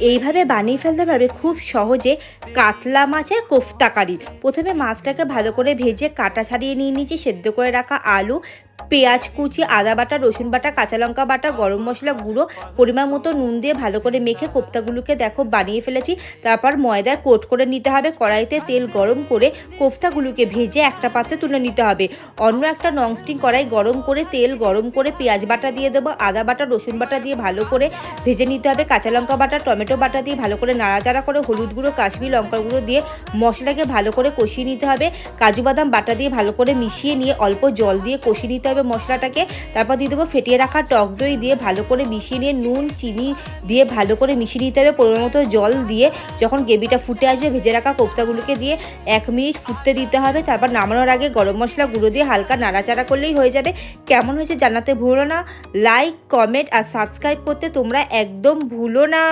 এইভাবে বানিয়ে ফেলতে পারবে খুব সহজে কাতলা মাছের কোফতা কারি। প্রথমে মাছটাকে ভালো করে ভেজে কাটা ছাড়িয়ে নিয়ে নিয়েছি, সেদ্ধ করে রাখা আলু পেঁয়াজ, কুচি, আদা বাটা, রসুন বাটা, কাঁচা লঙ্কা বাটা, গরম মশলা গুঁড়ো, পরিমাণ মতো নুন দিয়ে ভালো করে মেখে কোফতাগুলোকে দেখো বানিয়ে ফেলেছি। তারপর ময়দায় কোট করে নিতে হবে, কড়াইতে তেল গরম করে কোফতাগুলোকে ভেজে একটা পাত্রে তুলে নিতে হবে। অন্য একটা ননস্টিক কড়াই গরম করে তেল গরম করে পেঁয়াজ বাটা দিয়ে দেবো, আদা বাটা, রসুন বাটা দিয়ে ভালো করে ভেজে নিতে হবে, কাঁচা লঙ্কা বাটা, টমেটো বাটা দিয়ে ভালো করে নাড়াচাড়া করে হলুদ গুঁড়ো, কাশ্মীর লঙ্কা গুঁড়ো দিয়ে মশলাকে ভালো করে কষিয়ে নিতে হবে। কাজু বাদাম বাটা দিয়ে ভালো করে মিশিয়ে নিয়ে অল্প জল দিয়ে কষিয়ে নিতে হবে মশলাটাকে তারপর দিয়ে দেবো ফেটিয়ে রাখা টক দই দিয়ে ভালো করে মিশিয়ে নিয়ে নুন, চিনি দিয়ে ভালো করে মিশিয়ে নিতে হবে। পরিমাণ মতো জল দিয়ে যখন গ্রেভিটা ফুটে আসবে ভেজে রাখা কোপ্তাগুলোকে দিয়ে এক মিনিট ফুটতে দিতে হবে। তারপর নামানোর আগে গরম মশলা গুঁড়ো দিয়ে হালকা নাড়াচাড়া করলেই হয়ে যাবে। কেমন হয়েছে জানাতে ভুলো না। লাইক কমেন্ট আর সাবস্ক্রাইব করতে তোমরা একদম ভুলো না।